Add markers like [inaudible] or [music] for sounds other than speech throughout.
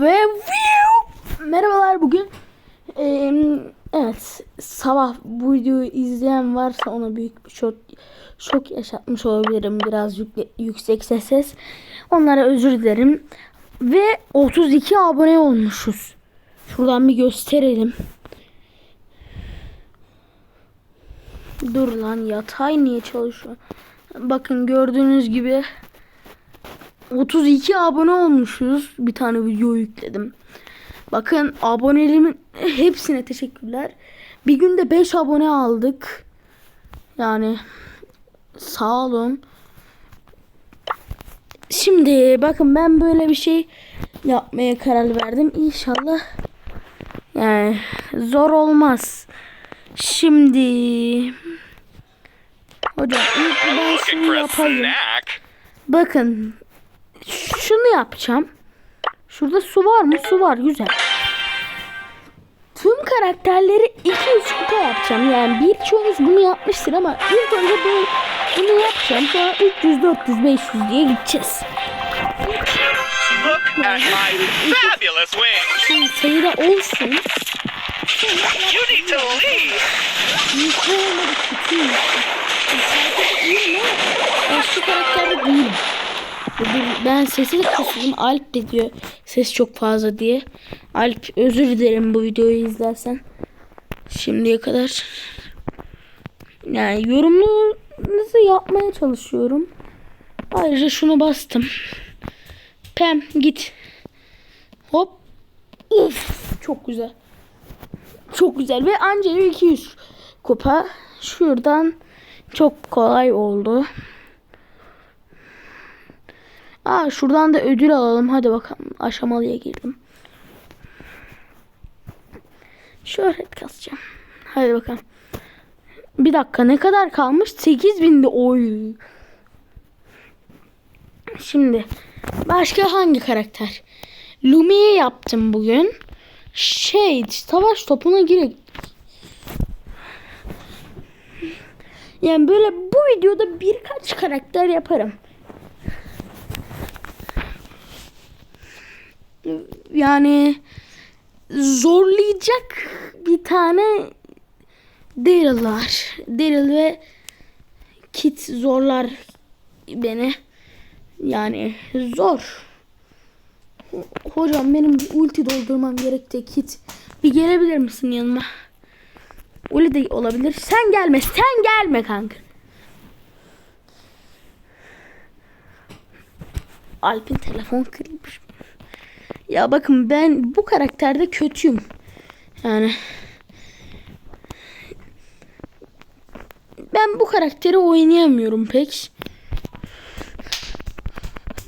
Ve merhabalar bugün eee, evet sabah bu videoyu izleyen varsa ona büyük bir şok, şok yaşatmış olabilirim. Biraz yüksek ses onlara özür dilerim. Ve 32 abone olmuşuz. Şuradan bir gösterelim. Dur lan yatay niye çalışıyor? Bakın gördüğünüz gibi 32 abone olmuşuz. Bir tane video yükledim. Bakın abonelerimin hepsine teşekkürler. Bir günde 5 abone aldık. Yani sağ olun. Şimdi bakın ben böyle bir şey yapmaya karar verdim. İnşallah yani zor olmaz. Şimdi hocam ilk ben şunu yapayım. Bakın şunu yapacağım. Şurada su var mı? Su var. Güzel. Tüm karakterleri 200 kupa yapacağım. Yani birçoğunuz bunu yapmıştır ama ilk önce bu, bunu yapacağım. Sonra 300, 400, 500 diye gideceğiz. Look at my fabulous wings. Şimdi sayıda olsun. You need to leave. Yukarı olmadı kötü. Şarkıda iyiyim ama başka karakterde değilim. Ben sesi kısayım. Alp de diyor ses çok fazla diye. Alp özür dilerim bu videoyu izlersen. Şimdiye kadar. Yani yorumlarınızı yapmaya çalışıyorum. Ayrıca şunu bastım. Pem git. Hop. Uf çok güzel. Çok güzel ve Angelo 200 kupa. Şuradan çok kolay oldu. Aa şuradan da ödül alalım. Hadi bakalım. Aşamalıya girdim. Şöhret kasacağım. Hadi bakalım. Bir dakika ne kadar kalmış? 8000'de oy. Şimdi başka hangi karakter? Lumi'yi yaptım bugün. Şey savaş topuna girek. Yani böyle bu videoda birkaç karakter yaparım. Yani zorlayacak bir tane Daryl var. Daryl ve Kit zorlar beni. Yani zor. Hocam benim bir ulti doldurmam gerekti Kit. Bir gelebilir misin yanıma? Ulti de olabilir. Sen gelme. Sen gelme kanka. Alp'in telefon kırılmış. Ya bakın ben bu karakterde kötüyüm. Yani ben bu karakteri oynayamıyorum pek.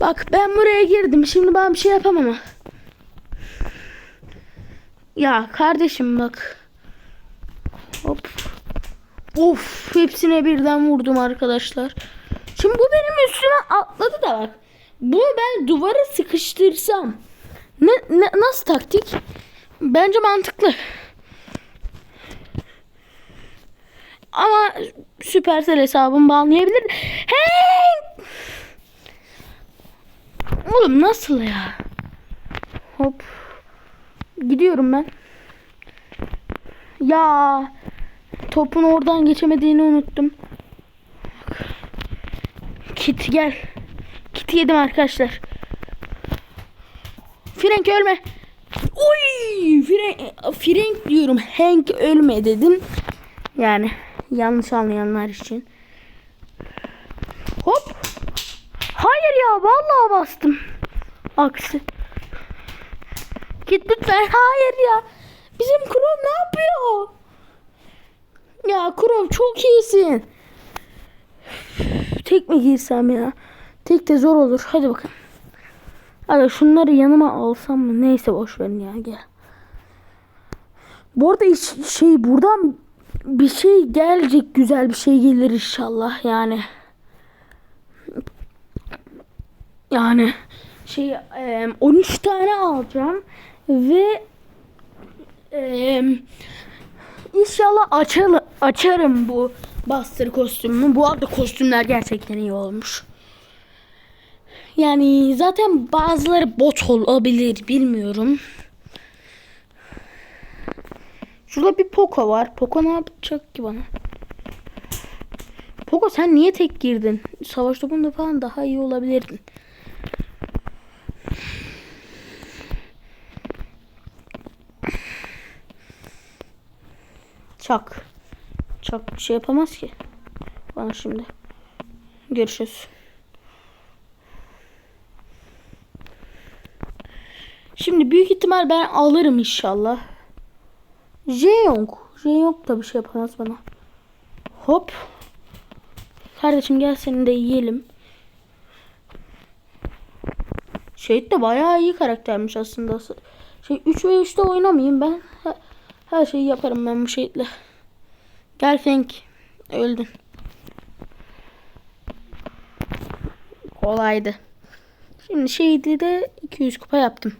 Bak ben buraya girdim. Şimdi ben bir şey yapamam ama. Ya kardeşim bak. Hop. Of hepsine birden vurdum arkadaşlar. Şimdi bu benim üstüme atladı da bak. Bunu ben duvara sıkıştırsam. Ne, ne nasıl taktik? Bence mantıklı. Ama Supercell hesabım bağlayabilir. Hey! Oğlum nasıl ya? Hop. Gidiyorum ben. Ya topun oradan geçemediğini unuttum. Kit gel. Kit yedim arkadaşlar. Frank ölme. Uy! Frank, Frank diyorum. Hank ölme dedim. Yani yanlış anlayanlar için. Hop. Hayır ya vallahi bastım. Aksi. Git lütfen. Hayır ya. Bizim Krov ne yapıyor? Ya Krov çok iyisin. Tek mi girsem ya? Tek de zor olur. Hadi bakalım. Hadi şunları yanıma alsam mı? Neyse boş verin ya gel. Bu arada şey buradan bir şey gelecek güzel bir şey gelir inşallah yani. Yani şey e, 13 tane alacağım ve inşallah açarım, açarım bu Buster kostümünü. Bu arada kostümler gerçekten iyi olmuş. Yani zaten bazıları bot olabilir bilmiyorum. Şurada bir Poco var. Poco ne yapacak ki bana? Poco sen niye tek girdin? Savaş topunda falan daha iyi olabilirdin. Çak. Çak bir şey yapamaz ki. Bana şimdi. Görüşürüz. Şimdi büyük ihtimal ben alırım inşallah. Jeyong. Jeyong da bir şey yapamaz bana. Hop. Kardeşim gel seni de yiyelim. Şehit de bayağı iyi karaktermiş aslında. Şey 3 ve 3'te oynamayayım ben. Her, şeyi yaparım ben bu şehitle. Gel Fenk. Öldün. Kolaydı. Şimdi şehitli de 200 kupa yaptım.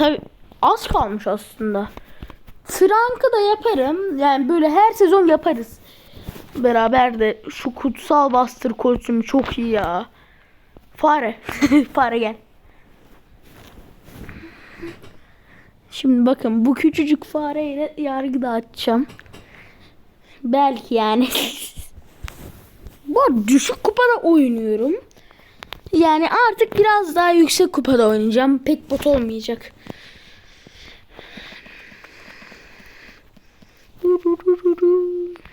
Tabi az kalmış aslında. Frank'ı da yaparım. Yani böyle her sezon yaparız. Beraber de şu kutsal bastır kostümü çok iyi ya. Fare. [laughs] Fare gel. Şimdi bakın bu küçücük fareyle yargı dağıtacağım. Belki yani. [laughs] bu düşük kupada oynuyorum. Yani artık biraz daha yüksek kupada oynayacağım. Pek bot olmayacak.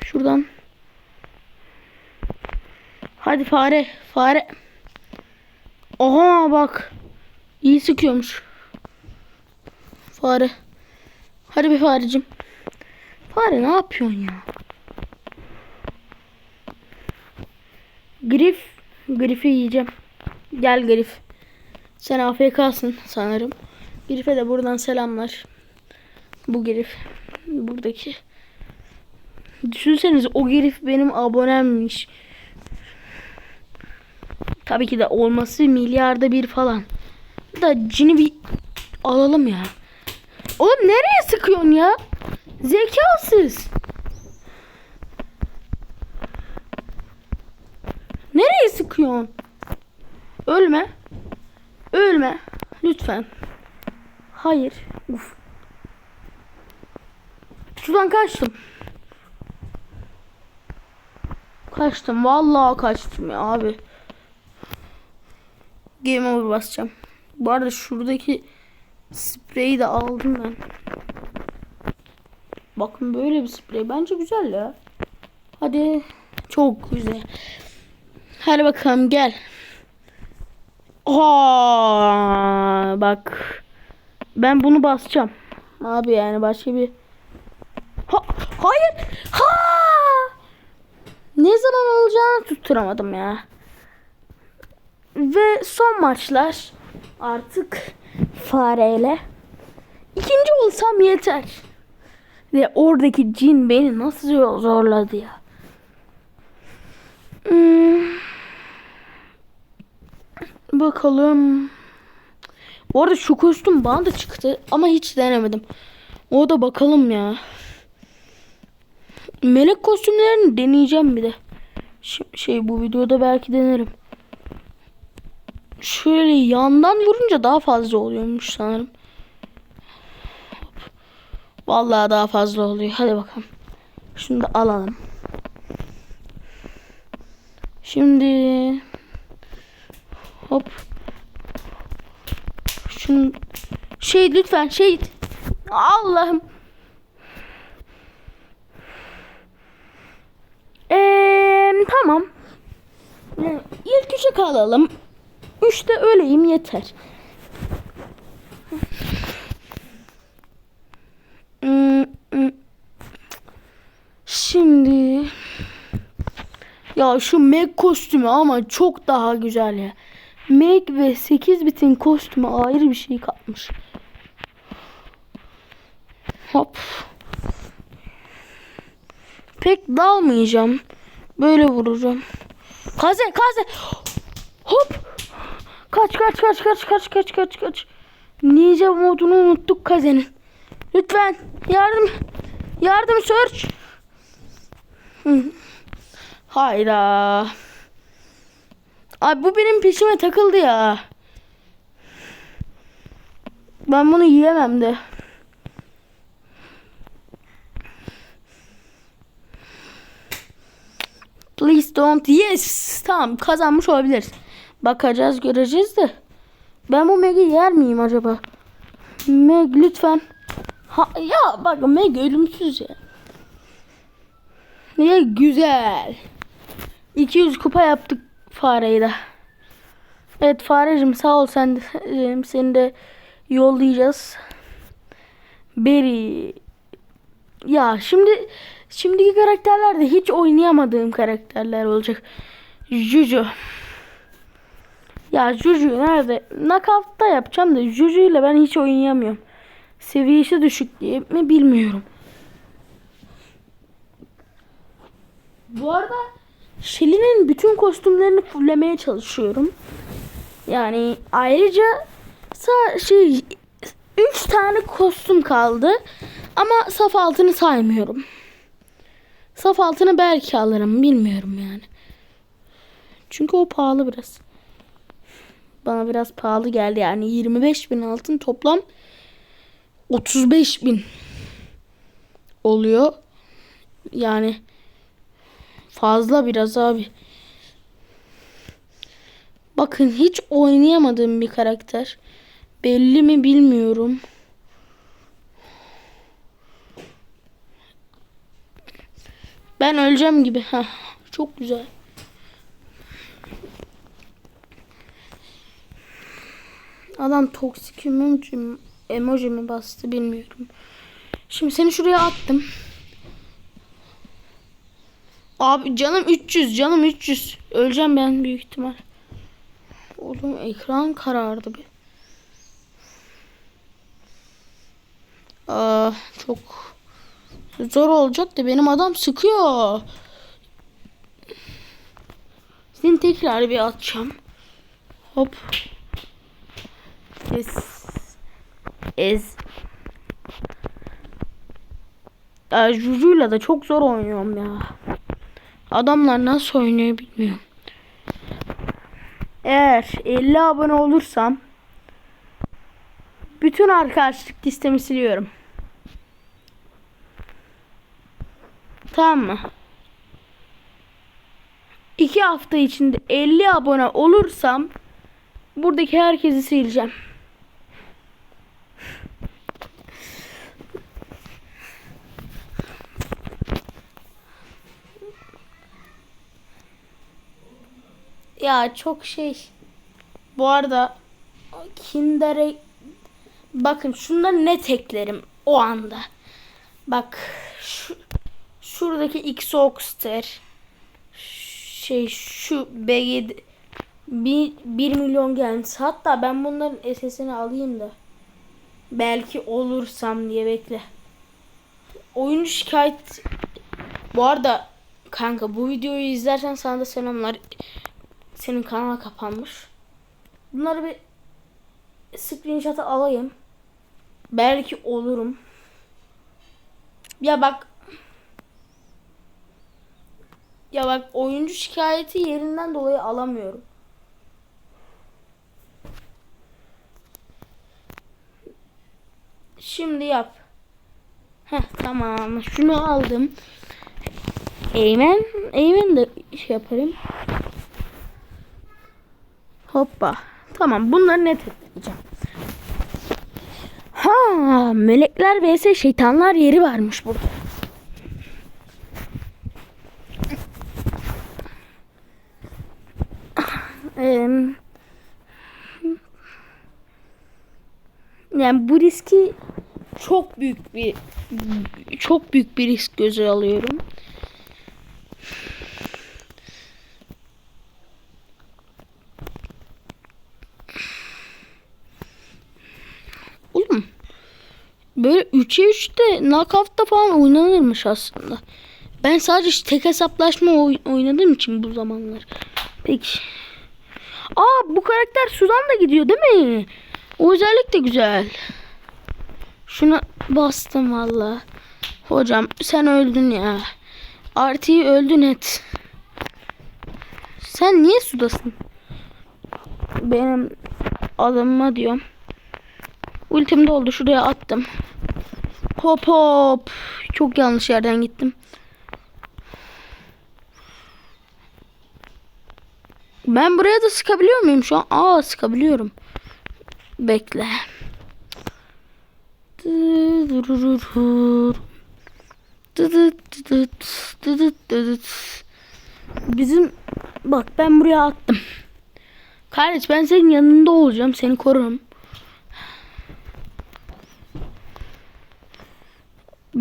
Şuradan. Hadi fare. Fare. Oha bak. İyi sıkıyormuş. Fare. Hadi bir farecim. Fare ne yapıyorsun ya? Grif. Grif'i yiyeceğim. Gel Grif. Sen AFK'sın sanırım. Grif'e de buradan selamlar. Bu Grif. Buradaki. Düşünsenize o Grif benim abonemmiş. Tabii ki de olması milyarda bir falan. Da cini bir alalım ya. Oğlum nereye sıkıyorsun ya? Zekasız. Nereye sıkıyorsun? Ölme. Ölme. Lütfen. Hayır. Uf. Şuradan kaçtım. Kaçtım. Vallahi kaçtım ya abi. Game over basacağım. Bu arada şuradaki spreyi de aldım ben. Bakın böyle bir sprey. Bence güzel ya. Hadi. Çok güzel. Hadi bakalım gel. Aa, bak. Ben bunu basacağım. Abi yani başka bir... Ha, hayır. Ha! Ne zaman olacağını tutturamadım ya. Ve son maçlar artık fareyle. İkinci olsam yeter. Ve oradaki cin beni nasıl zorladı ya. Hmm. Bakalım. Bu arada şu kostüm bana da çıktı ama hiç denemedim. O da bakalım ya. Melek kostümlerini deneyeceğim bir de. Şey bu videoda belki denerim. Şöyle yandan vurunca daha fazla oluyormuş sanırım. Vallahi daha fazla oluyor. Hadi bakalım. Şunu da alalım. Şimdi hop şunu şey lütfen şey Allah'ım Eee tamam. İlk üçe kalalım. Üçte öleyim yeter. Şimdi ya şu Meg kostümü ama çok daha güzel ya. Meg ve 8 bitin kostümü ayrı bir şey katmış. Hop. Pek dalmayacağım. Böyle vuracağım. Kaze kaze. Hop. Kaç kaç kaç kaç kaç kaç kaç kaç. Ninja modunu unuttuk kazenin. Lütfen yardım. Yardım search. Hayda. Abi bu benim peşime takıldı ya. Ben bunu yiyemem de. Please don't. Yes. Tamam kazanmış olabiliriz. Bakacağız göreceğiz de. Ben bu Meg'i yer miyim acaba? Meg lütfen. Ha, ya bak Meg ölümsüz ya. Ne güzel. 200 kupa yaptık fareyi de. Evet farecim sağ ol sen de, seni de yollayacağız. Beri. Ya şimdi şimdiki karakterler de hiç oynayamadığım karakterler olacak. Juju. Ya Juju nerede? Knockout'ta yapacağım da Juju ile ben hiç oynayamıyorum. Seviyesi düşük diye mi bilmiyorum. Bu arada Shelly'nin bütün kostümlerini fullemeye çalışıyorum. Yani ayrıca şey 3 tane kostüm kaldı. Ama saf altını saymıyorum. Saf altını belki alırım bilmiyorum yani. Çünkü o pahalı biraz. Bana biraz pahalı geldi yani 25 bin altın toplam 35 bin oluyor. Yani fazla biraz abi. Bakın hiç oynayamadığım bir karakter. Belli mi bilmiyorum. Ben öleceğim gibi. Heh, çok güzel. Adam toksik emoji mi bastı bilmiyorum. Şimdi seni şuraya attım. Abi canım 300 canım 300. Öleceğim ben büyük ihtimal. Oğlum ekran karardı bir. Aa, çok zor olacak da benim adam sıkıyor. Seni tekrar bir atacağım. Hop. Ez. Ez. Juju'yla da çok zor oynuyorum ya. Adamlar nasıl oynuyor bilmiyorum. Eğer 50 abone olursam bütün arkadaşlık listemi siliyorum. Tamam mı? 2 hafta içinde 50 abone olursam buradaki herkesi sileceğim. Ya çok şey. Bu arada Kinder'e bakın şunları net eklerim o anda. Bak şu şuradaki Xoxter şey şu BG 1, 1 milyon gelmiş. Hatta ben bunların SS'ini alayım da belki olursam diye bekle. Oyuncu şikayet bu arada kanka bu videoyu izlersen sana da selamlar. Senin kanal kapanmış. Bunları bir screenshot'a alayım. Belki olurum. Ya bak ya bak oyuncu şikayeti yerinden dolayı alamıyorum. Şimdi yap. Heh tamam. Şunu aldım. Eymen. Eymen de şey yaparım. Hoppa. Tamam bunları net ekleyeceğim. Ha, melekler vs şeytanlar yeri varmış burada. Yani bu riski çok büyük bir çok büyük bir risk göze alıyorum. Oğlum böyle 3'e 3'te knockout'ta falan oynanırmış aslında. Ben sadece tek hesaplaşma oy- oynadığım için bu zamanlar. Peki. Aa bu karakter sudan da gidiyor değil mi? O özellik de güzel. Şuna bastım valla. Hocam sen öldün ya. Artıyı öldün et. Sen niye sudasın? Benim adamıma diyorum. Ultim doldu şuraya attım. Hop hop. Çok yanlış yerden gittim. Ben buraya da sıkabiliyor muyum şu an? Aa sıkabiliyorum. Bekle. Bizim bak ben buraya attım. Kardeş ben senin yanında olacağım. Seni korurum.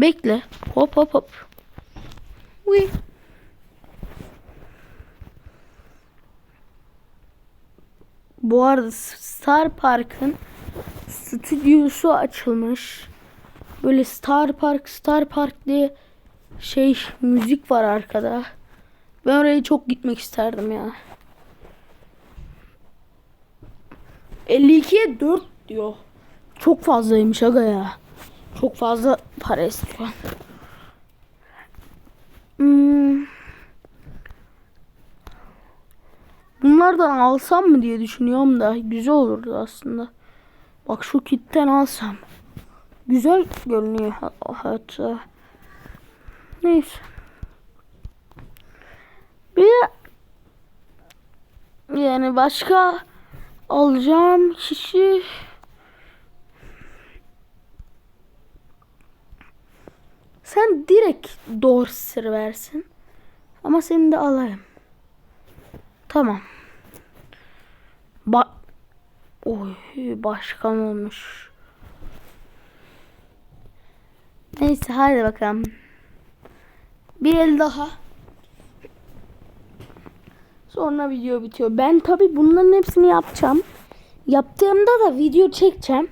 Bekle. Hop hop hop. Uy. Bu arada Star Park'ın stüdyosu açılmış. Böyle Star Park, Star Park diye şey müzik var arkada. Ben oraya çok gitmek isterdim ya. 52'ye 4 diyor. Çok fazlaymış aga ya. Çok fazla para istiyor. Hmm. Bunlardan alsam mı diye düşünüyorum da güzel olurdu aslında. Bak şu kitten alsam. Güzel görünüyor ha- hatta. Neyse. Bir de yani başka alacağım kişi sen direkt Dorser versin. Ama seni de alayım. Tamam. Ba Oy başkan olmuş. Neyse hadi bakalım. Bir el daha. Sonra video bitiyor. Ben tabi bunların hepsini yapacağım. Yaptığımda da video çekeceğim.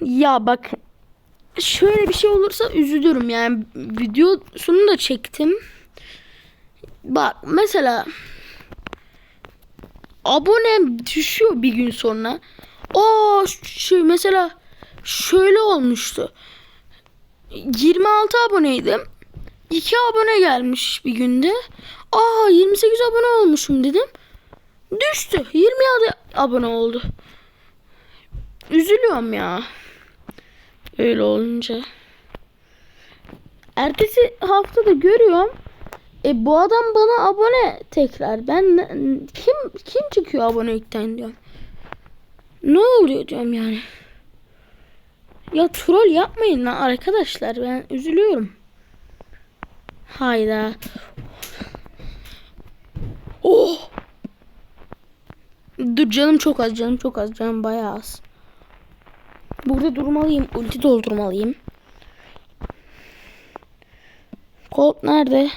Ya bak şöyle bir şey olursa üzülürüm yani videosunu da çektim. Bak mesela abonem düşüyor bir gün sonra. Aa şey mesela şöyle olmuştu. 26 aboneydim. 2 abone gelmiş bir günde. Aa 28 abone olmuşum dedim. Düştü. 27 abone oldu. Üzülüyorum ya. Öyle olunca. Ertesi hafta da görüyorum. E bu adam bana abone tekrar. Ben kim kim çıkıyor abonelikten diyorum. Ne oluyor diyorum yani. Ya troll yapmayın lan arkadaşlar. Ben üzülüyorum. Hayda. Oh. Dur canım çok az canım çok az canım bayağı az. Burada durmalıyım. Ulti doldurmalıyım. Colt nerede?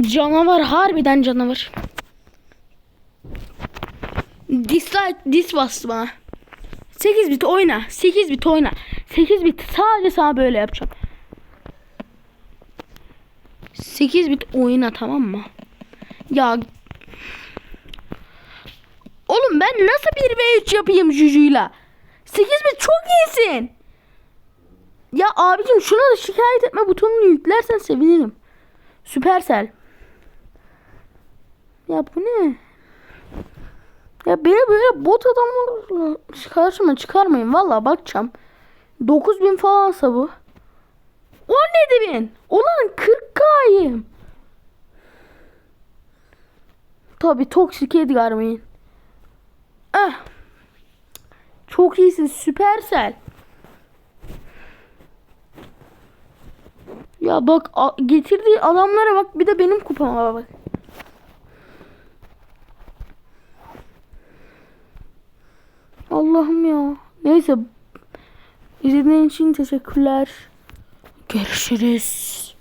Canavar harbiden canavar. Dislike dis bastı bana. 8 bit oyna. 8 bit oyna. 8 bit sadece sana böyle yapacağım. 8 bit oyna tamam mı? Ya Oğlum ben nasıl 1v3 yapayım Juju'yla? 8 bit çok iyisin. Ya abicim şuna da şikayet etme butonunu yüklersen sevinirim. Süpersel. Ya bu ne? Ya beni böyle bot adamlarla karşıma çıkarmayın. Valla bakacağım. 9000 falansa bu. 17 bin. Ulan 40k'yım. Tabi toksik Edgar mıyım? Ah. Çok iyisin Süpersel. Ya bak getirdiği adamlara bak bir de benim kupama bak. Allah'ım ya. Neyse. İzlediğiniz için teşekkürler. Görüşürüz.